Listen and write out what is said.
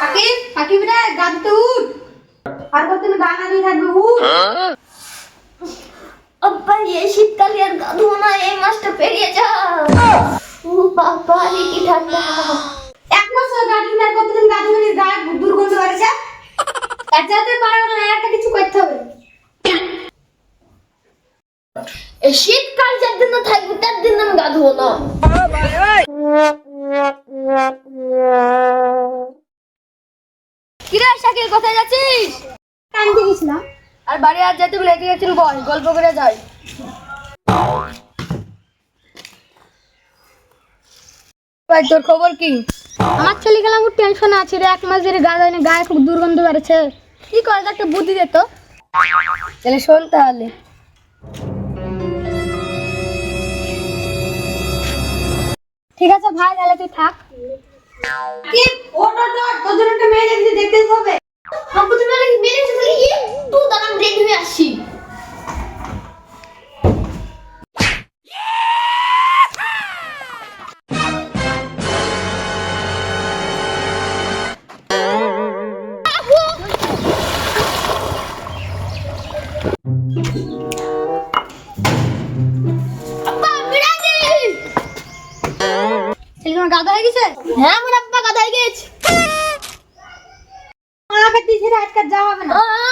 পাখি পাখি বেটা গা ধুতে উঠ। আর কতদিন গা না থাকবে উঠ। আব্বা এই শীতকালে আর গা না এই মাসটা পেরিয়ে যা ও বাবা রে কি ঠান্ডা এক মাস গা ধুয়ে আর কতদিন গা ধুয়ে গা দুর্গন্ধ বেড়েছে। তার যাতে পারা না একটা কিছু করতে হবে। শীতকাল যার দিন না থাকবে তার দিন আমি গা ধোবো না। শাকিল কোথায় যাচ্ছিস? কানতে গেছিলাম। আর বাড়ি আর যেতে বলে এগিয়ে গেছেন বল গল্প করে যাই। ভাই তোর খবর কি? আমার ছেলে গেলাম খুব টেনশনে আছে রে এক মাস ধরে গা ধুয়ে গায়ে খুব দুর্গন্ধ বেড়েছে কি করে? একটা বুদ্ধি দে তো। তাহলে শোন তাহলে। ঠিক আছে ভাই তাহলে তুই থাক। কি? ওট ওট তোর জন্য হবে আমাকে তুমি অনেক মেরে ফেলে একটু দাঁড়ান রেডি হয়ে আসছি আব্বা বিড়ালি ছেলে তোমার গা ধুয়ে গেছে হ্যাঁ আমার আব্বা কাদায় গেছে વખત દીધી રાત કર જવાબ ના